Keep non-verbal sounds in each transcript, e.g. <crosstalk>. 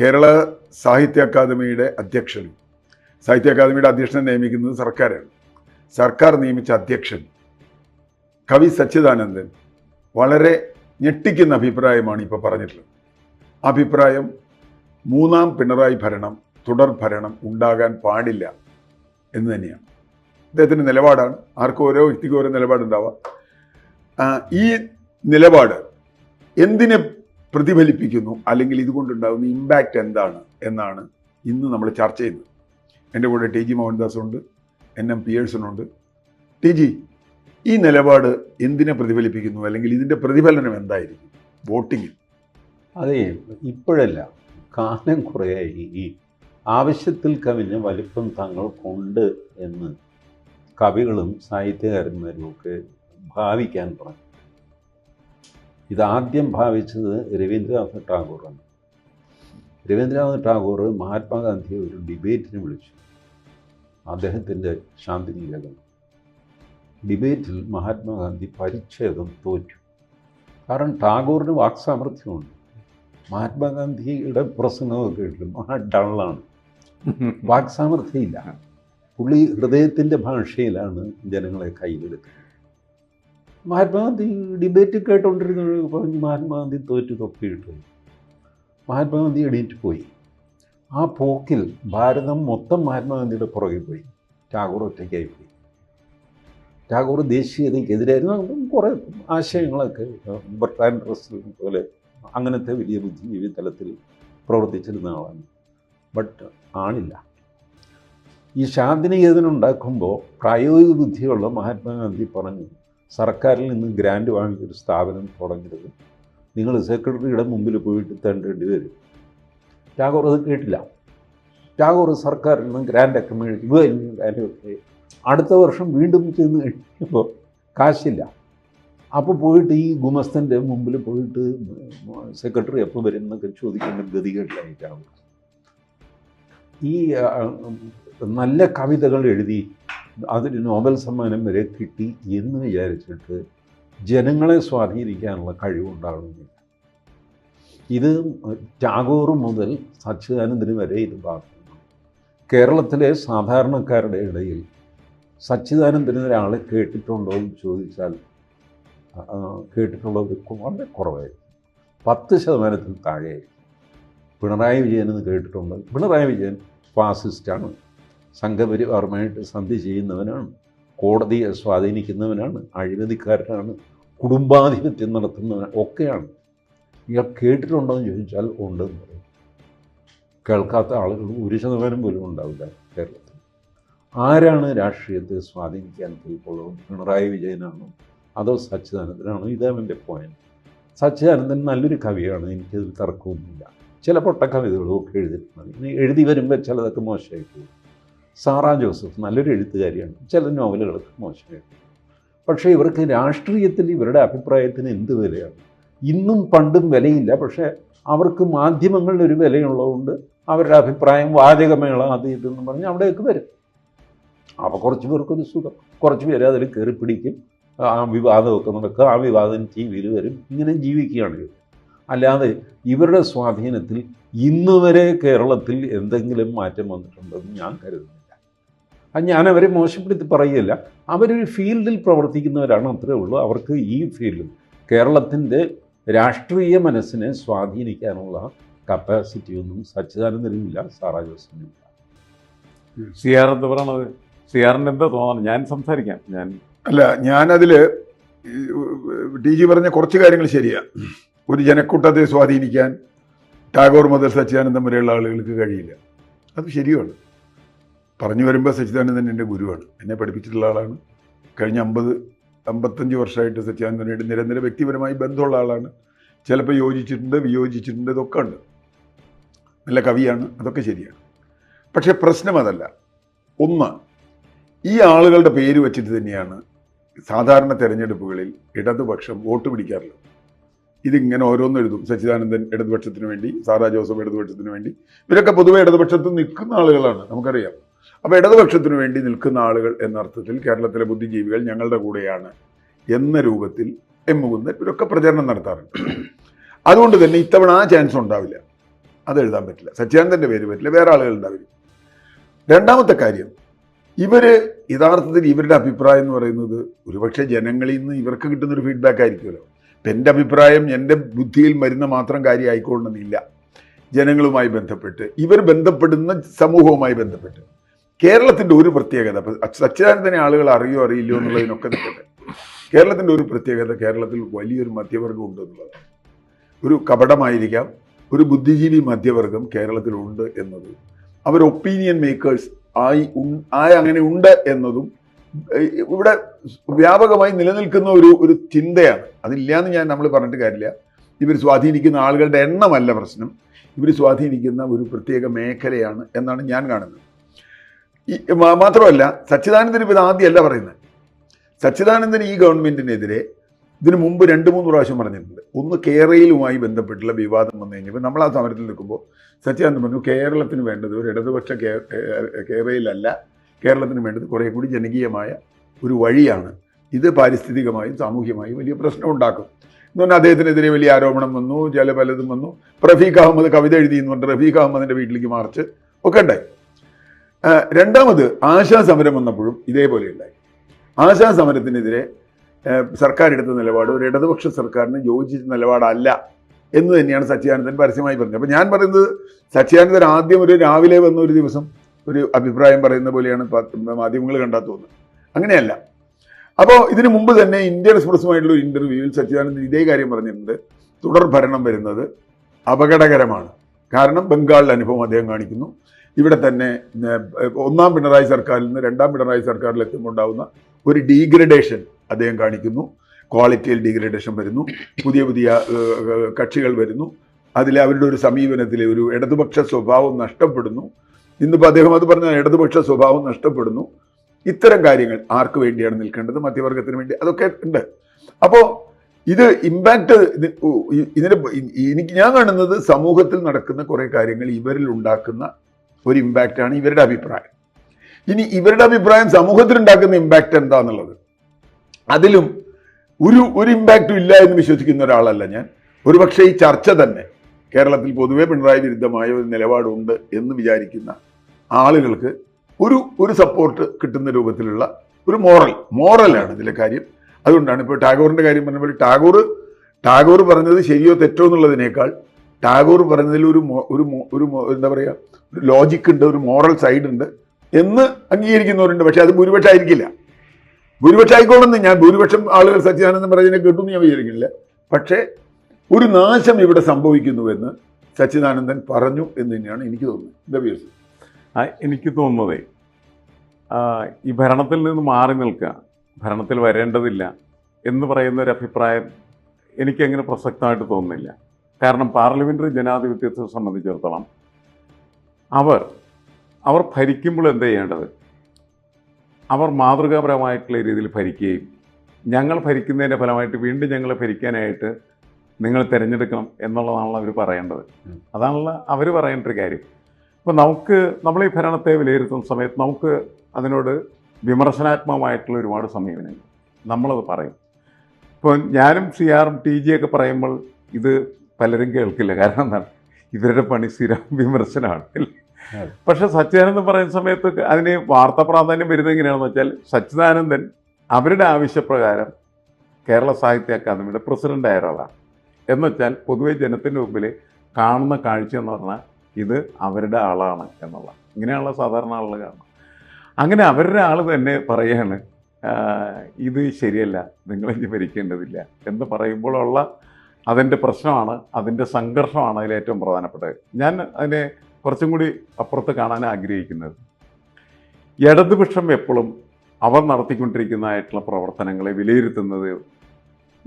കേരള സാഹിത്യ അക്കാദമിയുടെ അധ്യക്ഷനും സാഹിത്യ അക്കാദമിയുടെ അധ്യക്ഷനെ നിയമിക്കുന്നത് സർക്കാരാണ്. സർക്കാർ നിയമിച്ച അധ്യക്ഷൻ കവി സച്ചിദാനന്ദൻ വളരെ ഞെട്ടിക്കുന്ന അഭിപ്രായമാണ് ഇപ്പോൾ പറഞ്ഞിട്ടുള്ളത്. അഭിപ്രായം മൂന്നാം പിണറായി ഭരണം തുടർ ഭരണം ഉണ്ടാകാൻ പാടില്ല എന്ന് തന്നെയാണ്. അദ്ദേഹത്തിന്റെ നിലപാടാണ്. ആർക്കും ഓരോ വ്യക്തിക്കും ഓരോ നിലപാടുണ്ടാവാം. ഈ നിലപാട് എന്തിനെ പ്രതിഫലിപ്പിക്കുന്നു അല്ലെങ്കിൽ ഇതുകൊണ്ടുണ്ടാകുന്ന ഇമ്പാക്റ്റ് എന്താണ് എന്നാണ് ഇന്ന് നമ്മൾ ചർച്ച ചെയ്യുന്നത്. എന്റെ കൂടെ ടി ജി മോഹൻദാസ് ഉണ്ട് എൻ എം പിയേഴ്സണുണ്ട്. ടി ജി ഈ നിലപാട് എന്തിനെ പ്രതിഫലിപ്പിക്കുന്നു? അല്ലെങ്കിൽ ഇതിന്റെ പ്രതിഫലനം എന്തായിരിക്കും? വോട്ടിങ്ങിൽ അതെ ഇപ്പോഴല്ല. കാലം കുറേയായി ഈ ആവശ്യത്തിൽ കവിഞ്ഞ വലിപ്പം തങ്ങൾക്കുണ്ട് എന്ന് കവികളും സാഹിത്യകാരന്മാരും ഒക്കെ ഭാവിക്കാൻ പറഞ്ഞു ഇതാദ്യം ഭാവിച്ചത് രവീന്ദ്രനാഥ് ടാഗോറാണ്. രവീന്ദ്രനാഥ് ടാഗോർ മഹാത്മാഗാന്ധിയെ ഒരു ഡിബേറ്റിന് വിളിച്ചു. അദ്ദേഹത്തിന്റെ ശാന്തിനിലകം ഡിബേറ്റിൽ മഹാത്മാഗാന്ധി പരിച്ഛേദം തോറ്റു. കാരണം ടാഗോറിന് വാക്സാമർഥ്യമുണ്ട്. മഹാത്മാഗാന്ധിയുടെ പ്രസംഗമൊക്കെ കേട്ടിട്ടും മഹാ ഡള്ളാണ്. <laughs> വാക്സാമർഥ്യമില്ല. പുള്ളി ഹൃദയത്തിന്റെ ഭാഷയിലാണ് ജനങ്ങളെ കയ്യിലെടുക്കുന്നത്. മഹാത്മാഗാന്ധി ഡിബേറ്റ് കേട്ടുകൊണ്ടിരുന്ന പറഞ്ഞു മഹാത്മാഗാന്ധി തോറ്റു തൊപ്പിയിട്ടു. മഹാത്മാഗാന്ധി എണീറ്റ് പോയി. ആ പോക്കിൽ ഭാരതം മൊത്തം മഹാത്മാഗാന്ധിയുടെ പുറകെ പോയി. ടാഗോർ ഒറ്റയ്ക്കായി പോയി. ടാഗോർ ദേശീയതയ്ക്കെതിരായിരുന്നു. കുറേ ആശയങ്ങളൊക്കെ ബർട്ടാൻ റസൽ പോലെ അങ്ങനത്തെ വലിയ ബുദ്ധിജീവി തലത്തിൽ പ്രവർത്തിച്ചിരുന്ന ആളാണ്. ബട്ട് ആളില്ല. ഈ ശാന്തിനികേതനം ഉണ്ടാക്കുമ്പോൾ പ്രായോഗിക ബുദ്ധിയുള്ള മഹാത്മാഗാന്ധി പറഞ്ഞു സർക്കാരിൽ നിന്ന് ഗ്രാൻഡ് വാങ്ങിയൊരു സ്ഥാപനം തുടങ്ങരുത് നിങ്ങൾ സെക്രട്ടറിയുടെ മുമ്പിൽ പോയിട്ട് തേണ്ടേണ്ടി വരും. ടാഗോർ അത് കേട്ടില്ല. ടാഗോർ സർക്കാരിൽ നിന്ന് ഗ്രാൻഡൊക്കെ ഒക്കെ. ഗ്രാൻഡൊക്കെ അടുത്ത വർഷം വീണ്ടും ചെന്ന് കഴിയുമ്പോൾ കാശില്ല. അപ്പോൾ പോയിട്ട് ഈ ഗുമസ്തന്റെ മുമ്പിൽ പോയിട്ട് സെക്രട്ടറി എപ്പോൾ വരും എന്നൊക്കെ ചോദിക്കേണ്ട ഗതികേട്ടിലായിട്ടാണ് ഈ ആ, നല്ല കവിതകൾ എഴുതി അതിന് നോബൽ സമ്മാനം വരെ കിട്ടി എന്ന് വിചാരിച്ചിട്ട് ജനങ്ങളെ സ്വാധീനിക്കാനുള്ള കഴിവുണ്ടാകണമെന്നില്ല ഇത് ടാഗോർ മുതൽ സച്ചിദാനന്ദന് വരെ ഇത് ബാധകമാണ് കേരളത്തിലെ സാധാരണക്കാരുടെ ഇടയിൽ സച്ചിദാനന്ദന് ഒരാളെ കേട്ടിട്ടുണ്ടോ എന്ന് ചോദിച്ചാൽ കേട്ടിട്ടുള്ളവർ വളരെ കുറവായിരിക്കും. പത്ത് ശതമാനത്തിൽ താഴെയായിരിക്കും. പിണറായി വിജയൻ എന്ന് കേട്ടിട്ടുണ്ട്. പിണറായി വിജയൻ ഫാസിസ്റ്റാണ്. സംഘപരിവാറുമായിട്ട് സന്ധി ചെയ്യുന്നവനാണ് കോടതിയെ സ്വാധീനിക്കുന്നവനാണ് അഴിമതിക്കാരനാണ് കുടുംബാധിപത്യം നടത്തുന്നവൻ ഒക്കെയാണ്. നിങ്ങൾ കേട്ടിട്ടുണ്ടോ എന്ന് ചോദിച്ചാൽ ഉണ്ടെന്ന് പറയും. കേൾക്കാത്ത ആളുകൾ ഒരു ശതമാനം പോലും ഉണ്ടാവില്ല കേരളത്തിൽ. ആരാണ് രാഷ്ട്രീയത്തെ സ്വാധീനിക്കാൻ പോയിക്കൊള്ളുന്നത്? പിണറായി വിജയനാണോ അതോ സച്ചിദാനന്ദനാണോ? ഇതാണ് എന്റെ പോയിന്റ് സച്ചിദാനന്ദൻ നല്ലൊരു കവിയാണ് എനിക്കതിൽ തർക്കമൊന്നുമില്ല. ചില പൊട്ട കവിതകളും ഒക്കെ എഴുതിയിട്ടുണ്ട്. ഇനി എഴുതി വരുമ്പോൾ ചിലതൊക്കെ മോശമായി പോകും. സാറാ ജോസഫ് നല്ലൊരു എഴുത്തുകാരിയാണ്. ചില നോവലുകളൊക്കെ മോശമായിട്ട്. പോകും പക്ഷേ ഇവർക്ക് രാഷ്ട്രീയത്തിൽ ഇവരുടെ അഭിപ്രായത്തിന് എന്ത് വിലയാണ്? ഇന്നും പണ്ടും വിലയില്ല. പക്ഷേ അവർക്ക് മാധ്യമങ്ങളിൽ ഒരു വിലയുള്ളതുകൊണ്ട് അവരുടെ അഭിപ്രായം വാചകമേള അത് ഇതെന്ന് പറഞ്ഞ് അവിടെയൊക്കെ വരും. അപ്പോൾ കുറച്ച് പേർക്കൊരു സുഖം. കുറച്ച് പേര് അതിൽ കയറി പിടിക്കും. ആ വിവാദമൊക്കെ നടക്കുക ആ വിവാദം ടി വിയിൽ വരും. ഇങ്ങനെ ജീവിക്കുകയാണ് ഇവർ. അല്ലാതെ ഇവരുടെ സ്വാധീനത്തിൽ ഇന്നുവരെ കേരളത്തിൽ എന്തെങ്കിലും മാറ്റം വന്നിട്ടുണ്ടെന്ന് ഞാൻ കരുതുന്നില്ല അത് ഞാൻ അവരെ മോശപ്പെടുത്തി പറയുകയില്ല. അവരൊരു ഫീൽഡിൽ പ്രവർത്തിക്കുന്നവരാണ് അത്രേ ഉള്ളൂ. അവർക്ക് ഈ ഫീൽഡിൽ കേരളത്തിന്റെ രാഷ്ട്രീയ മനസ്സിനെ സ്വാധീനിക്കാനുള്ള കപ്പാസിറ്റി ഒന്നും സച്ചിദാനന്ദനുമില്ല സാറാ ജോസിനുമില്ല സി ആർ എന്താ പറയണത്? സി ആറിന് എന്താ തോന്നണം ഞാൻ സംസാരിക്കാം. ഞാൻ അല്ല ഞാനതിൽ ടി ജി പറഞ്ഞ കുറച്ച് കാര്യങ്ങൾ ശരിയാണ് ഒരു ജനക്കൂട്ടത്തെ സ്വാധീനിക്കാൻ ടാഗോർ മുതൽ സച്ചിദാനന്ദം വരെയുള്ള ആളുകൾക്ക് കഴിയില്ല. അത് ശരിയാണ് പറഞ്ഞു വരുമ്പോൾ സച്ചിദാനന്ദൻ എന്റെ ഗുരുവാണ്. എന്നെ പഠിപ്പിച്ചിട്ടുള്ള ആളാണ്. കഴിഞ്ഞ അമ്പത് അമ്പത്തഞ്ച് വർഷമായിട്ട് സച്ചിദാനന്ദനായിട്ട് നിരന്തര വ്യക്തിപരമായി ബന്ധമുള്ള ആളാണ്. ചിലപ്പോൾ യോജിച്ചിട്ടുണ്ട് വിയോജിച്ചിട്ടുണ്ട് ഇതൊക്കെ ഉണ്ട്. നല്ല കവിയാണ് അതൊക്കെ ശരിയാണ്. പക്ഷേ പ്രശ്നം അതല്ല. ഒന്ന് ഈ ആളുകളുടെ പേര് വെച്ചിട്ട് തന്നെയാണ് സാധാരണ തെരഞ്ഞെടുപ്പുകളിൽ ഇടതുപക്ഷം വോട്ട് പിടിക്കാറുള്ളത് ഇതിങ്ങനെ ഓരോന്നും എഴുതും. സച്ചിദാനന്ദൻ ഇടതുപക്ഷത്തിന് വേണ്ടി സാറാ ജോസഫ് ഇടതുപക്ഷത്തിന് വേണ്ടി. ഇവരൊക്കെ പൊതുവെ ഇടതുപക്ഷത്ത് നിൽക്കുന്ന ആളുകളാണ് നമുക്കറിയാം. അപ്പോൾ ഇടതുപക്ഷത്തിന് വേണ്ടി നിൽക്കുന്ന ആളുകൾ എന്നർത്ഥത്തിൽ കേരളത്തിലെ ബുദ്ധിജീവികൾ ഞങ്ങളുടെ കൂടെയാണ് എന്ന രൂപത്തിൽ എം മുകുന്ദൻ ഇവരൊക്കെ പ്രചരണം നടത്താറുണ്ട്. അതുകൊണ്ട് തന്നെ ഇത്തവണ ആ ചാൻസ് ഉണ്ടാവില്ല. അത് എഴുതാൻ പറ്റില്ല. സച്ചിദാനന്ദന്റെ പേര് പറ്റില്ല. വേറെ ആളുകൾ ഉണ്ടാവില്ല. രണ്ടാമത്തെ കാര്യം ഇവർ യഥാർത്ഥത്തിൽ ഇവരുടെ അഭിപ്രായം എന്ന് പറയുന്നത് ഒരുപക്ഷെ ജനങ്ങളിൽ നിന്ന് ഇവർക്ക് കിട്ടുന്ന ഒരു ഫീഡ്ബാക്ക് ആയിരിക്കുമല്ലോ. അപ്പം എന്റെ അഭിപ്രായം എന്റെ ബുദ്ധിയിൽ മരുന്ന് മാത്രം കാര്യം ജനങ്ങളുമായി ബന്ധപ്പെട്ട് ഇവർ ബന്ധപ്പെടുന്ന സമൂഹവുമായി ബന്ധപ്പെട്ട്. കേരളത്തിന്റെ ഒരു പ്രത്യേകത സച്ചിദാനന്ദനെ ആളുകൾ അറിയോ അറിയില്ലയോ എന്നുള്ളതിനൊക്കെ നിൽക്കട്ടെ. കേരളത്തിന്റെ ഒരു പ്രത്യേകത കേരളത്തിൽ വലിയൊരു മധ്യവർഗം ഉണ്ട് എന്നുള്ളതാണ് ഒരു കപടമായിരിക്കാം ഒരു ബുദ്ധിജീവി മധ്യവർഗം കേരളത്തിലുണ്ട് എന്നത്. അവർ ഒപ്പീനിയൻ മേക്കേഴ്സ് ആയി ആയി അങ്ങനെ ഉണ്ട് എന്നതും ഇവിടെ വ്യാപകമായി നിലനിൽക്കുന്ന ഒരു ഒരു ചിന്തയാണ്. അതില്ലാന്ന് ഞാൻ നമ്മൾ പറഞ്ഞിട്ട് കാര്യമില്ല. ഇവർ സ്വാധീനിക്കുന്ന ആളുകളുടെ എണ്ണമല്ല പ്രശ്നം. ഇവർ സ്വാധീനിക്കുന്ന ഒരു പ്രത്യേക മേഖലയാണ് എന്നാണ് ഞാൻ കാണുന്നത്. മാത്രമല്ല സച്ചിദാനന്ദൻ ഇപ്പോൾ ഇത് ആദ്യമല്ല പറയുന്നത്. സച്ചിദാനന്ദൻ ഈ ഗവൺമെന്റിനെതിരെ ഇതിന് മുമ്പ് രണ്ട് മൂന്ന് പ്രാവശ്യം പറഞ്ഞിട്ടുണ്ട്. ഒന്ന് കേരളയിലുമായി ബന്ധപ്പെട്ടുള്ള വിവാദം വന്നു കഴിഞ്ഞപ്പോൾ നമ്മൾ ആ സമരത്തിൽ നിൽക്കുമ്പോൾ സച്ചിദാനന്ദൻ പറഞ്ഞു കേരളത്തിന് വേണ്ടത് ഒരു ഇടതുപക്ഷ കേരളയിലല്ല കേരളത്തിന് വേണ്ടത് കുറേ കൂടി ജനകീയമായ ഒരു വഴിയാണ്. ഇത് പാരിസ്ഥിതികമായും സാമൂഹ്യമായും വലിയ പ്രശ്നം ഉണ്ടാക്കും. എന്ന് പറഞ്ഞാൽ അദ്ദേഹത്തിനെതിരെ വലിയ ആരോപണം വന്നു ചില പലതും വന്നു. റഫീഖ് അഹമ്മദ് കവിത എഴുതി എന്ന് പറഞ്ഞിട്ട് റഫീഖ് അഹമ്മദിന്റെ വീട്ടിലേക്ക് മാർച്ച് ഒക്കെ ഉണ്ടായി. രണ്ടാമത് ആശാ സമരം വന്നപ്പോഴും ഇതേപോലെ ഉണ്ടായി. ആശാ സമരത്തിനെതിരെ സർക്കാർ എടുത്ത നിലപാട് ഒരു ഇടതുപക്ഷ സർക്കാരിന് യോജിച്ച നിലപാടല്ല എന്ന് തന്നെയാണ് സച്ചിദാനന്ദൻ പരസ്യമായി പറഞ്ഞത്. അപ്പം ഞാൻ പറയുന്നത് സച്ചിദാനന്ദൻ ആദ്യം ഒരു രാവിലെ വന്ന ഒരു ദിവസം ഒരു അഭിപ്രായം പറയുന്ന പോലെയാണ് മാധ്യമങ്ങൾ കണ്ടാൽ തോന്നുന്നത്. അങ്ങനെയല്ല. അപ്പോൾ ഇതിനു മുമ്പ് തന്നെ ഇന്ത്യൻ എക്സ്പ്രസുമായിട്ടുള്ള ഒരു ഇന്റർവ്യൂവിൽ സച്ചിദാനന്ദൻ ഇതേ കാര്യം പറഞ്ഞിട്ടുണ്ട്. തുടർ ഭരണം വരുന്നത് അപകടകരമാണ്. കാരണം ബംഗാളിലെ അനുഭവം അദ്ദേഹം കാണിക്കുന്നു. ഇവിടെ തന്നെ ഒന്നാം പിണറായി സർക്കാരിൽ നിന്ന് രണ്ടാം പിണറായി സർക്കാരിൽ എത്തുമ്പോൾ ഉണ്ടാകുന്ന ഒരു ഡീഗ്രഡേഷൻ അദ്ദേഹം കാണിക്കുന്നു. ക്വാളിറ്റിയിൽ ഡീഗ്രഡേഷൻ വരുന്നു. പുതിയ പുതിയ കക്ഷികൾ വരുന്നു. അതിലെ അവരുടെ ഒരു സമീപനത്തിലെ ഒരു ഇടതുപക്ഷ സ്വഭാവം നഷ്ടപ്പെടുന്നു. ഇന്നിപ്പോൾ അദ്ദേഹം അത് പറഞ്ഞ ഇടതുപക്ഷ സ്വഭാവം നഷ്ടപ്പെടുന്നു. ഇത്തരം കാര്യങ്ങൾ ആർക്ക് വേണ്ടിയാണ് നിൽക്കേണ്ടത്? മധ്യവർഗത്തിന് വേണ്ടി അതൊക്കെ ഉണ്ട്. അപ്പോൾ ഇത് ഇമ്പാക്റ്റ് ഇതിന് എനിക്ക് ഞാൻ കാണുന്നത് സമൂഹത്തിൽ നടക്കുന്ന കുറേ കാര്യങ്ങൾ ഇവരിൽ ഉണ്ടാക്കുന്ന ഒരു ഇമ്പാക്റ്റാണ് ഇവരുടെ അഭിപ്രായം. ഇനി ഇവരുടെ അഭിപ്രായം സമൂഹത്തിൽ ഉണ്ടാക്കുന്ന ഇമ്പാക്റ്റ് എന്താന്നുള്ളത്. അതിലും ഒരു ഒരു ഇമ്പാക്റ്റും ഇല്ല എന്ന് വിശ്വസിക്കുന്ന ഒരാളല്ല ഞാൻ. ഒരുപക്ഷെ ഈ ചർച്ച തന്നെ കേരളത്തിൽ പൊതുവെ പിണറായി വിരുദ്ധമായ ഒരു നിലപാടുണ്ട് എന്ന് വിചാരിക്കുന്ന ആളുകൾക്ക് ഒരു ഒരു സപ്പോർട്ട് കിട്ടുന്ന രൂപത്തിലുള്ള ഒരു മോറൽ മോറലാണ് ഇതിലെ കാര്യം. അതുകൊണ്ടാണ് ഇപ്പോൾ ടാഗോറിന്റെ കാര്യം പറഞ്ഞപ്പോൾ ടാഗോർ ടാഗോർ പറഞ്ഞത് ശരിയോ തെറ്റോ എന്നുള്ളതിനേക്കാൾ ടാഗോർ പറഞ്ഞതിൽ ഒരു ഒരു ഒരു എന്താ പറയുക ഒരു ലോജിക് ഉണ്ട് ഒരു മോറൽ സൈഡ് ഉണ്ട് എന്ന് അംഗീകരിക്കുന്നവരുണ്ട്. പക്ഷെ അത് ഭൂരിപക്ഷം ആയിരിക്കില്ല ഭൂരിപക്ഷം ആയിക്കോളെന്ന് ഞാൻ ഭൂരിപക്ഷം ആളുകൾ സച്ചിദാനന്ദൻ പറയുന്നതിനെ കേട്ടു ഞാൻ വിചാരിക്കുന്നില്ല. പക്ഷേ ഒരു നാശം ഇവിടെ സംഭവിക്കുന്നുവെന്ന് സച്ചിദാനന്ദൻ പറഞ്ഞു എന്ന് തന്നെയാണ് എനിക്ക് തോന്നുന്നത്. എനിക്ക് തോന്നുന്നത് ഈ ഭരണത്തിൽ നിന്ന് മാറി നിൽക്കുക ഭരണത്തിൽ വരേണ്ടതില്ല എന്ന് പറയുന്ന ഒരു അഭിപ്രായം എനിക്കങ്ങനെ പ്രസക്തമായിട്ട് തോന്നുന്നില്ല. കാരണം പാർലമെന്ററി ജനാധിപത്യത്തെ സംബന്ധിച്ചിടത്തോളം അവർ അവർ ഭരിക്കുമ്പോൾ എന്ത് ചെയ്യേണ്ടത്? അവർ മാതൃകാപരമായിട്ടുള്ള രീതിയിൽ ഭരിക്കുകയും ഞങ്ങൾ ഭരിക്കുന്നതിന്റെ ഫലമായിട്ട് വീണ്ടും ഞങ്ങളെ ഭരിക്കാനായിട്ട് നിങ്ങൾ തിരഞ്ഞെടുക്കണം എന്നുള്ളതാണല്ലോ അവർ പറയേണ്ടത്. അതാണല്ലോ അവർ പറയേണ്ട ഒരു കാര്യം. അപ്പോൾ നമുക്ക് നമ്മൾ ഈ ഭരണത്തെ വിലയിരുത്തുന്ന സമയത്ത് നമുക്ക് അതിനോട് വിമർശനാത്മകമായിട്ടുള്ള ഒരുപാട് സമീപനങ്ങൾ. നമ്മളത് പറയും. ഇപ്പോൾ ഞാനും സി ആറും ടി ജി ഒക്കെ പറയുമ്പോൾ ഇത് പലരും കേൾക്കില്ല. കാരണം എന്താണ്? ഇവരുടെ പണി സ്ഥിരം വിമർശനമാണ് പക്ഷെ സച്ചിദാനന്ദൻ പറയുന്ന സമയത്ത് അതിന് വാർത്താ പ്രാധാന്യം വരുന്നത് എങ്ങനെയാണെന്ന് വെച്ചാൽ സച്ചിദാനന്ദൻ അവരുടെ ആവശ്യപ്രകാരം കേരള സാഹിത്യ അക്കാദമിയുടെ പ്രസിഡന്റ് ആയ ഒരാളാണ്. എന്ന് വെച്ചാൽ പൊതുവെ ജനത്തിന്റെ മുമ്പിൽ കാണുന്ന കാഴ്ച എന്ന് പറഞ്ഞാൽ ഇത് അവരുടെ ആളാണ് എന്നുള്ള ഇങ്ങനെയുള്ള സാധാരണ ആളുകൾ കാണണം അങ്ങനെ അവരുടെ ആൾ തന്നെ പറയാണ് ഇത് ശരിയല്ല നിങ്ങളിനി ഭരിക്കേണ്ടതില്ല എന്ന് പറയുമ്പോഴുള്ള അതിന്റെ പ്രശ്നമാണ് അതിന്റെ സംഘർഷമാണ് അതിൽ ഏറ്റവും പ്രധാനപ്പെട്ടത്. ഞാൻ അതിനെ കുറച്ചും കൂടി അപ്പുറത്ത് കാണാൻ ആഗ്രഹിക്കുന്നത്. ഇടതുപക്ഷം എപ്പോഴും അവർ നടത്തിക്കൊണ്ടിരിക്കുന്നതായിട്ടുള്ള പ്രവർത്തനങ്ങളെ വിലയിരുത്തുന്നത്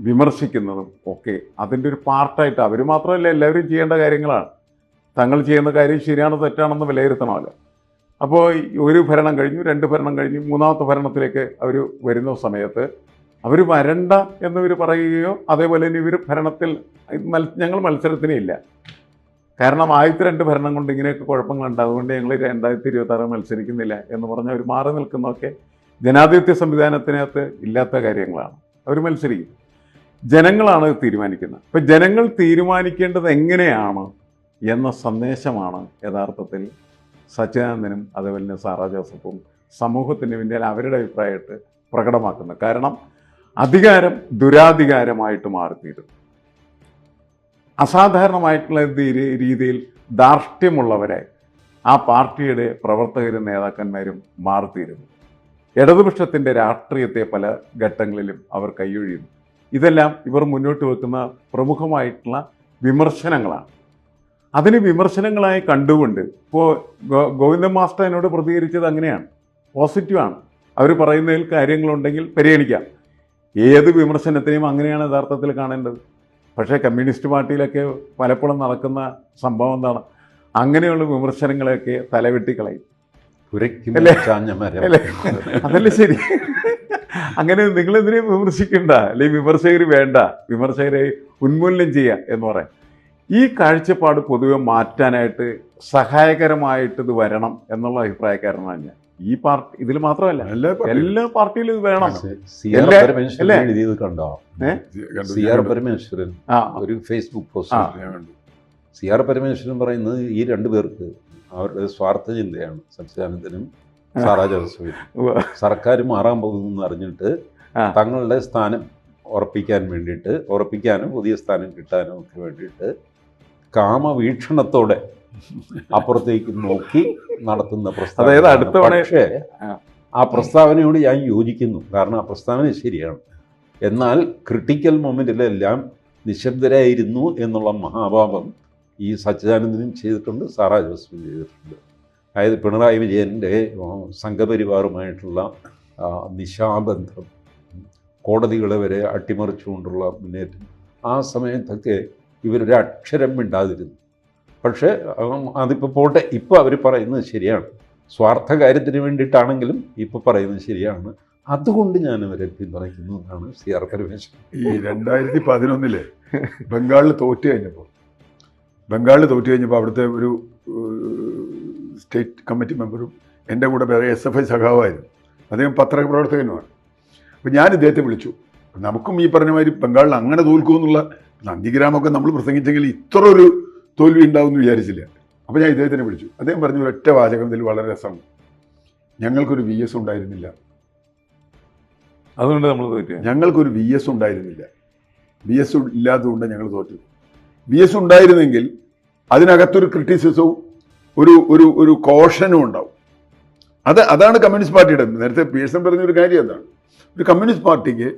വിമർശിക്കുന്നതും ഒക്കെ അതിന്റെ ഒരു പാർട്ടായിട്ട് അവർ മാത്രമല്ല എല്ലാവരും ചെയ്യേണ്ട കാര്യങ്ങളാണ്. തങ്ങൾ ചെയ്യുന്ന കാര്യം ശരിയാണോ തെറ്റാണെന്ന് വിലയിരുത്തണമല്ലോ. അപ്പോൾ ഒരു ഭരണം കഴിഞ്ഞു രണ്ട് ഭരണം കഴിഞ്ഞു മൂന്നാമത്തെ ഭരണത്തിലേക്ക് അവർ വരുന്ന സമയത്ത് അവർ വരണ്ട എന്നിവർ പറയുകയോ അതേപോലെ തന്നെ ഇവർ ഭരണത്തിൽ ഞങ്ങൾ മത്സരത്തിനേ ഇല്ല. കാരണം ആദ്യത്തെ രണ്ട് ഭരണം കൊണ്ട് ഇങ്ങനെയൊക്കെ കുഴപ്പങ്ങളുണ്ട് അതുകൊണ്ട് ഞങ്ങൾ രണ്ടായിരത്തി ഇരുപത്തി ആറ് മത്സരിക്കുന്നില്ല എന്ന് പറഞ്ഞ് അവർ മാറി നിൽക്കുന്നതൊക്കെ ജനാധിപത്യ സംവിധാനത്തിനകത്ത് ഇല്ലാത്ത കാര്യങ്ങളാണ്. അവർ മത്സരിക്കും. ജനങ്ങളാണ് തീരുമാനിക്കുന്നത്. അപ്പം ജനങ്ങൾ തീരുമാനിക്കേണ്ടത് എങ്ങനെയാണ് എന്ന സന്ദേശമാണ് യഥാർത്ഥത്തിൽ സച്ചിദാനന്ദനും അതുപോലെ തന്നെ സാറാ ജോസഫും സമൂഹത്തിന് പിന്നിൽ അവരുടെ അഭിപ്രായമായിട്ട് പ്രകടമാക്കുന്നത്. കാരണം അധികാരം ദുരാധികാരമായിട്ട് മാറിത്തീരുന്നു അസാധാരണമായിട്ടുള്ള രീതിയിൽ ധാർഷ്ട്യമുള്ളവരെ ആ പാർട്ടിയുടെ പ്രവർത്തകരും നേതാക്കന്മാരും മാറിത്തീരുന്നു. ഇടതുപക്ഷത്തിന്റെ രാഷ്ട്രീയത്തെ പല ഘട്ടങ്ങളിലും അവർ കൈയൊഴിയുന്നു. ഇതെല്ലാം ഇവർ മുന്നോട്ട് വെക്കുന്ന പ്രമുഖമായിട്ടുള്ള വിമർശനങ്ങളാണ്. അതിന് വിമർശനങ്ങളായി കണ്ടുകൊണ്ട് ഇപ്പോൾ ഗോവിന്ദൻ മാസ്റ്റർ എന്നോട് പ്രതികരിച്ചത് അങ്ങനെയാണ്. പോസിറ്റീവാണ്. അവർ പറയുന്നതിൽ കാര്യങ്ങളുണ്ടെങ്കിൽ പരിഗണിക്കാം. ഏത് വിമർശനത്തെയും അങ്ങനെയാണ് യഥാർത്ഥത്തിൽ കാണേണ്ടത്. പക്ഷേ കമ്മ്യൂണിസ്റ്റ് പാർട്ടിയിലൊക്കെ പലപ്പോഴും നടക്കുന്ന സംഭവം എന്താണ്? അങ്ങനെയുള്ള വിമർശനങ്ങളെയൊക്കെ തലവെട്ടി കളയും അല്ലേ? അല്ലേ? അതല്ലേ ശരി. അങ്ങനെ നിങ്ങൾ എന്തിനേയും വിമർശിക്കണ്ട. അല്ലെങ്കിൽ വിമർശകർ വേണ്ട. വിമർശകരെ ഉന്മൂലനം ചെയ്യുക എന്ന് പറയാം. ഈ കാഴ്ചപ്പാട് പൊതുവെ മാറ്റാനായിട്ട് സഹായകരമായിട്ട് ഇത് വരണം എന്നുള്ള അഭിപ്രായക്കാരനാണ് ഞാൻ. ഈ പാർട്ടി ഇതിൽ മാത്രമല്ല എല്ലാ പാർട്ടിയിലും. ഇത് വേണം. എഴുതിയത് കണ്ടോ? C R. പരമേശ്വരൻ ഒരു Facebook post. C R Parameswaran പറയുന്നത് ഈ രണ്ടു പേർക്ക് അവരുടെ സ്വാർത്ഥ ചിന്തയാണ്. സച്ചിദാനന്ദനും സാറാ ജോസഫിനും. സർക്കാർ മാറാൻ പോകുന്നു അറിഞ്ഞിട്ട് തങ്ങളുടെ സ്ഥാനം ഉറപ്പിക്കാൻ വേണ്ടിയിട്ട് ഉറപ്പിക്കാനും പുതിയ സ്ഥാനം കിട്ടാനും ഒക്കെ വേണ്ടിയിട്ട് കാമവീക്ഷണത്തോടെ അപ്പുറത്തേക്ക് നോക്കി നടത്തുന്ന പ്രസ്താവന അതായത് അടുത്ത പക്ഷേ ആ. പ്രസ്താവനയോട് ഞാൻ യോജിക്കുന്നു. കാരണം ആ പ്രസ്താവന ശരിയാണ്. എന്നാൽ ക്രിട്ടിക്കൽ മൊമെന്റിലെല്ലാം നിശബ്ദരായിരുന്നു എന്നുള്ള മഹാഭാവം ഈ സച്ചിദാനന്ദനും ചെയ്തിട്ടുണ്ട് സാറാ ജോസഫും ചെയ്തിട്ടുണ്ട്. അതായത് പിണറായി വിജയന്റെ സംഘപരിവാറുമായിട്ടുള്ള നിശാബന്ധം കോടതികളെ വരെ അട്ടിമറിച്ചുകൊണ്ടുള്ള മുന്നേറ്റം. ആ സമയത്തൊക്കെ ഇവരൊരു അക്ഷരം മിണ്ടാതിരുന്നു. പക്ഷേ അതിപ്പോൾ പോട്ടെ. ഇപ്പോൾ അവർ പറയുന്നത് ശരിയാണ്. സ്വാർത്ഥ കാര്യത്തിന് വേണ്ടിയിട്ടാണെങ്കിലും ഇപ്പോൾ പറയുന്നത് ശരിയാണ്. അതുകൊണ്ട് ഞാൻ അവരെ പിന്തുണയ്ക്കുന്നു എന്നാണ് സി ആർ പരമേശ്വരൻ. ഈ രണ്ടായിരത്തി പതിനൊന്നിൽ ബംഗാളിൽ തോറ്റു കഴിഞ്ഞപ്പോൾ ബംഗാളിൽ തോറ്റു കഴിഞ്ഞപ്പോൾ അവിടുത്തെ ഒരു സ്റ്റേറ്റ് കമ്മിറ്റി മെമ്പറും എന്റെ കൂടെ വേറെ എസ് എഫ് ഐ സഖാവായിരുന്നു. അദ്ദേഹം പത്രപ്രവർത്തകനുമാണ്. അപ്പോൾ ഞാൻ ഇദ്ദേഹത്തെ വിളിച്ചു. നമുക്കും ഈ പറഞ്ഞ മാതിരി ബംഗാളിൽ അങ്ങനെ തോൽക്കുമെന്നുള്ള നന്ദിഗ്രാമൊക്കെ നമ്മൾ പ്രസംഗിച്ചെങ്കിൽ ഇത്ര ഒരു തോൽവി ഉണ്ടാവും എന്ന് വിചാരിച്ചില്ല. അപ്പോൾ ഞാൻ ഇദ്ദേഹത്തിനെ വിളിച്ചു. അദ്ദേഹം പറഞ്ഞു ഒരൊറ്റ വാചകം ഇതിൽ വളരെ രസമാണ്. ഞങ്ങൾക്കൊരു വി എസ് ഉണ്ടായിരുന്നില്ല. അതുകൊണ്ട് നമ്മൾ തോറ്റു. ഞങ്ങൾക്കൊരു വി എസ് ഉണ്ടായിരുന്നില്ല. വി എസ് ഇല്ലാത്തതുകൊണ്ട് ഞങ്ങൾ തോറ്റു. വി എസ് ഉണ്ടായിരുന്നെങ്കിൽ അതിനകത്തൊരു ക്രിറ്റിസിസവും ഒരു ഒരു ഒരു കോഷനും ഉണ്ടാവും. അത് അതാണ് കമ്മ്യൂണിസ്റ്റ് പാർട്ടിയുടെ നേരത്തെ പീഴ്സൺ എം ഒരു കാര്യം അതാണ്. ഒരു കമ്മ്യൂണിസ്റ്റ് പാർട്ടിക്ക്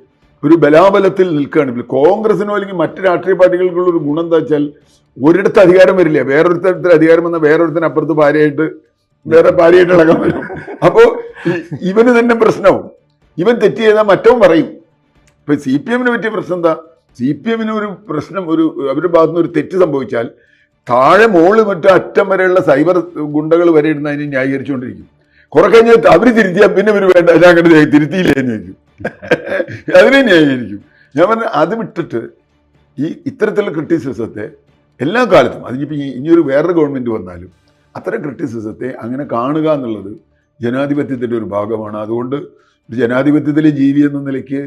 ഒരു ബലാബലത്തിൽ നിൽക്കുകയാണ്. കോൺഗ്രസിനോ അല്ലെങ്കിൽ മറ്റ് രാഷ്ട്രീയ പാർട്ടികൾക്കുള്ള ഒരു ഗുണം എന്താ വെച്ചാൽ ഒരിടത്ത് അധികാരം വരില്ല. വേറൊരുത്തരത്തിൽ അധികാരം വന്നാൽ വേറൊരുത്തിന് അപ്പുറത്ത് ഭാര്യയായിട്ട് വേറെ ഭാര്യയായിട്ട് ഇളകാൻ വരും. അപ്പോൾ ഇവന് തന്നെ പ്രശ്നവും. ഇവൻ തെറ്റ് ചെയ്താൽ മറ്റവും പറയും. ഇപ്പൊ സി പി എമ്മിന് പറ്റിയ പ്രശ്നം എന്താ? സി പി എമ്മിന് ഒരു പ്രശ്നം ഒരു അവരുടെ ഭാഗത്തുനിന്ന് ഒരു തെറ്റ് സംഭവിച്ചാൽ താഴെ മോൾ മറ്റു അറ്റം വരെയുള്ള സൈബർ ഗുണ്ടകൾ വരെ ഇരുന്ന് അതിനെ ന്യായീകരിച്ചുകൊണ്ടിരിക്കും. കുറെ കഴിഞ്ഞാൽ അവർ തിരുത്തിയാൽ പിന്നെ ഇവർ വേണ്ട ഞാൻ അങ്ങനെ തിരുത്തിയില്ലേ എന്ന് ചോദിക്കും. <laughs> അതിനെ ന്യായീകരിക്കും. ഞാൻ പറഞ്ഞ അത് വിട്ടിട്ട് ഈ ഇത്തരത്തിലുള്ള ക്രിറ്റിസിസത്തെ എല്ലാ കാലത്തും അതിനിപ്പോൾ ഇനിയൊരു വേറൊരു ഗവൺമെന്റ് വന്നാലും അത്തരം ക്രിറ്റിസിസത്തെ അങ്ങനെ കാണുക എന്നുള്ളത് ജനാധിപത്യത്തിന്റെ ഒരു ഭാഗമാണ്. അതുകൊണ്ട് ഒരു ജനാധിപത്യത്തിലെ ജീവി എന്ന നിലയ്ക്ക്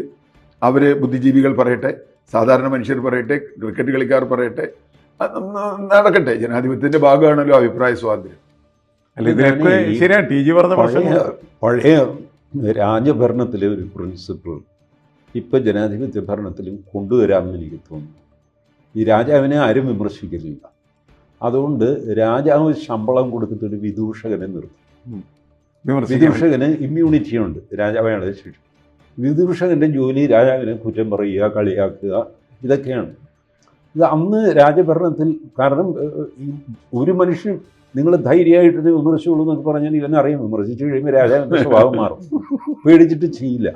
അവരെ ബുദ്ധിജീവികൾ പറയട്ടെ സാധാരണ മനുഷ്യർ പറയട്ടെ ക്രിക്കറ്റ് കളിക്കാർ പറയട്ടെ നടക്കട്ടെ. ജനാധിപത്യത്തിന്റെ ഭാഗമാണല്ലോ അഭിപ്രായ സ്വാതന്ത്ര്യം. അല്ല ഇതിനൊക്കെ ശരിയാണ് ടി ജി പറഞ്ഞ പഴയ രാജഭരണത്തിലെ ഒരു പ്രിൻസിപ്പിൾ ഇപ്പം ജനാധിപത്യ ഭരണത്തിലും കൊണ്ടുവരാമെന്ന് എനിക്ക് തോന്നുന്നു. ഈ രാജാവിനെ ആരും വിമർശിക്കുന്നില്ല അതുകൊണ്ട് രാജാവ് ശമ്പളം കൊടുത്തിട്ട് ഒരു വിദൂഷകനെ നിർത്തും. വിദൂഷകന് ഇമ്മ്യൂണിറ്റി ഉണ്ട്. രാജാവ് അയാളെ ശിക്ഷ വിദൂഷകന്റെ ജോലി രാജാവിനെ കുറ്റം പറയുക കളിയാക്കുക ഇതൊക്കെയാണ്. ഇത് അന്ന് രാജഭരണത്തിൽ കാരണം ഒരു മനുഷ്യൻ നിങ്ങൾ ധൈര്യമായിട്ട് വിമർശിച്ചുള്ളൂ എന്നൊക്കെ പറഞ്ഞാൽ ഇവനറിയാം വിമർശിച്ചു കഴിയുമ്പോൾ രാജാവിന്റെ സ്വഭാവം മാറും. പേടിച്ചിട്ട് ചെയ്യില്ല.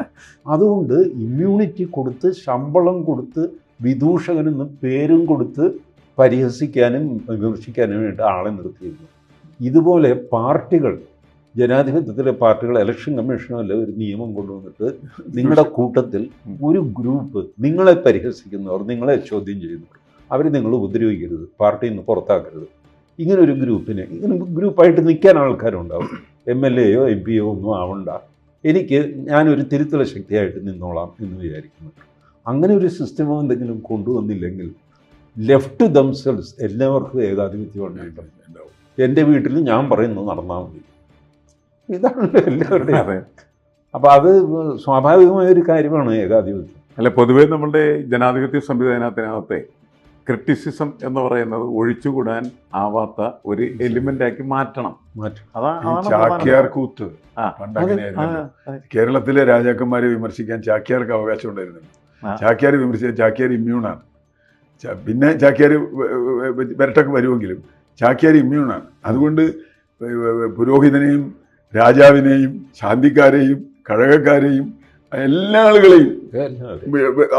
അതുകൊണ്ട് ഇമ്മ്യൂണിറ്റി കൊടുത്ത് ശമ്പളം കൊടുത്ത് വിദൂഷകനെന്ന് പേരും കൊടുത്ത് പരിഹസിക്കാനും വിമർശിക്കാനും വേണ്ടി ആളെ നിർത്തിയിരുന്നു. ഇതുപോലെ പാർട്ടികൾ ജനാധിപത്യത്തിലെ പാർട്ടികൾ ഇലക്ഷൻ കമ്മീഷനോ അല്ല ഒരു നിയമം കൊണ്ടുവന്നിട്ട് നിങ്ങളുടെ കൂട്ടത്തിൽ ഒരു ഗ്രൂപ്പ് നിങ്ങളെ പരിഹസിക്കുന്നവർ നിങ്ങളെ ചോദ്യം ചെയ്യുന്നവർ അവർ നിങ്ങൾ ഉപദ്രവിക്കരുത്. പാർട്ടിയിൽ നിന്ന് പുറത്താക്കരുത്. ഇങ്ങനെ ഒരു ഗ്രൂപ്പിന് ഇങ്ങനെ ഗ്രൂപ്പായിട്ട് നിൽക്കാൻ ആൾക്കാരുണ്ടാവും. എം എൽ എയോ എം പിയോ ഒന്നും ആവണ്ട. എനിക്ക് ഞാനൊരു തിരുത്തല ശക്തിയായിട്ട് നിന്നോളാം എന്ന് വിചാരിക്കുന്നു. അങ്ങനെ ഒരു സിസ്റ്റമോ എന്തെങ്കിലും കൊണ്ടുവന്നില്ലെങ്കിൽ ലെഫ്റ്റ് ദംസെൽസ് എല്ലാവർക്കും ഏകാധിപത്യം ഉണ്ടാവും. എന്റെ വീട്ടിൽ ഞാൻ പറയുന്നത് നടന്നാൽ മതി. ഇതാണ് എല്ലാവരുടെയും അതെ. അപ്പോൾ അത് സ്വാഭാവികമായ ഒരു കാര്യമാണ് ഏകാധിപത്യം. അല്ല പൊതുവേ നമ്മളുടെ ജനാധിപത്യ സംവിധാനത്തിനകത്തെ ക്രിറ്റിസിസം എന്ന് പറയുന്നത് ഒഴിച്ചുകൂടാൻ ആവാത്ത ഒരു എലിമെന്റ് ആക്കി മാറ്റണം. മാറ്റും അതാണ് ചാക്യാർ കൂത്ത്. കേരളത്തിലെ രാജാക്കന്മാരെ വിമർശിക്കാൻ ചാക്യാർക്ക് അവകാശം ഉണ്ടായിരുന്നു. ചാക്യാർ വിമർശിച്ചാൽ ചാക്യാർ ഇമ്മ്യൂണാണ് പിന്നെ ചാക്യാർ വരട്ടൊക്കെ വരുമെങ്കിലും ചാക്യാർ ഇമ്മ്യൂണാണ് അതുകൊണ്ട് പുരോഹിതനെയും രാജാവിനെയും ശാന്തിക്കാരെയും കഴകക്കാരെയും എല്ലാ ആളുകളെയും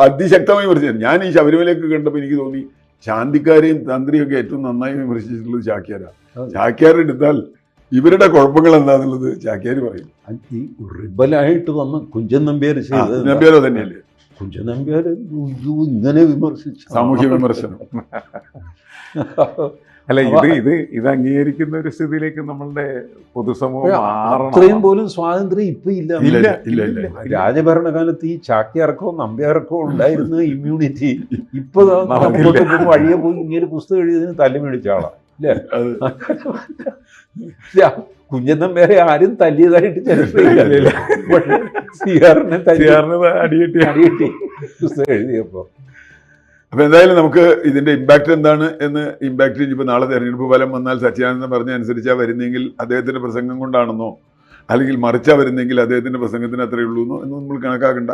അതിശക്തമായി വിമർശിച്ചു. ഞാൻ ഈ ശബരിമലയൊക്കെ കണ്ടപ്പോൾ എനിക്ക് തോന്നി ശാന്തിക്കാരെയും തന്ത്രിയൊക്കെ ഏറ്റവും നന്നായി വിമർശിച്ചിട്ടുള്ളത് ചാക്യാരാണ് ചാക്യാരെടുത്താൽ ചാക്യാർ എടുത്താൽ ഇവരുടെ കുഴപ്പങ്ങൾ എന്താന്നുള്ളത് ചാക്യാർ പറയും. ഈ റിബലായിട്ട് വന്ന കുഞ്ചൻ നമ്പ്യാർ നമ്പ്യാരോ തന്നെയല്ലേ? കുഞ്ചൻ നമ്പ്യാർ ഇങ്ങനെ വിമർശിച്ചു സാമൂഹ്യ വിമർശനം. <laughs> അല്ല ഇത് ഇത് ഇത് അംഗീകരിക്കുന്ന ഒരു സ്ഥിതിയിലേക്ക് നമ്മളുടെ പൊതുസമൂഹം അത്രയും പോലും സ്വാതന്ത്ര്യം ഇപ്പൊ ഇല്ല. ഇല്ല. രാജഭരണകാലത്ത് ഈ ചാക്യാർക്കോ നമ്പ്യാർക്കോ ഉണ്ടായിരുന്ന <laughs> ഇമ്മ്യൂണിറ്റി ഇപ്പൊ വഴിയെ പോയി ഇങ്ങനെ പുസ്തകം എഴുതിയതിന് തല്ലി മേടിച്ച ആളാ. അല്ലേ അത് <laughs> കുഞ്ഞൻ ആരും തല്ലിയതായിട്ട് ചരിത്രമില്ല പക്ഷേ <laughs> തല്ലി സിയാറിന് അടികിട്ടി. അടികിട്ടി. പുസ്തകം എഴുതിയപ്പോ. അപ്പൊ എന്തായാലും നമുക്ക് ഇതിന്റെ ഇമ്പാക്ട് എന്താണ് എന്ന് ഇമ്പാക്ട് ഇനിയിപ്പോൾ നാളെ തെരഞ്ഞെടുപ്പ് ഫലം വന്നാൽ സച്ചിദാനന്ദൻ പറഞ്ഞ അനുസരിച്ചാ വരുന്നെങ്കിൽ അദ്ദേഹത്തിന്റെ പ്രസംഗം കൊണ്ടാണെന്നോ അല്ലെങ്കിൽ മറിച്ചാ വരുന്നെങ്കിൽ അദ്ദേഹത്തിന്റെ പ്രസംഗത്തിന് അത്രയേ ഉള്ളൂ എന്നോ എന്ന് നമ്മൾ കണക്കാക്കണ്ട.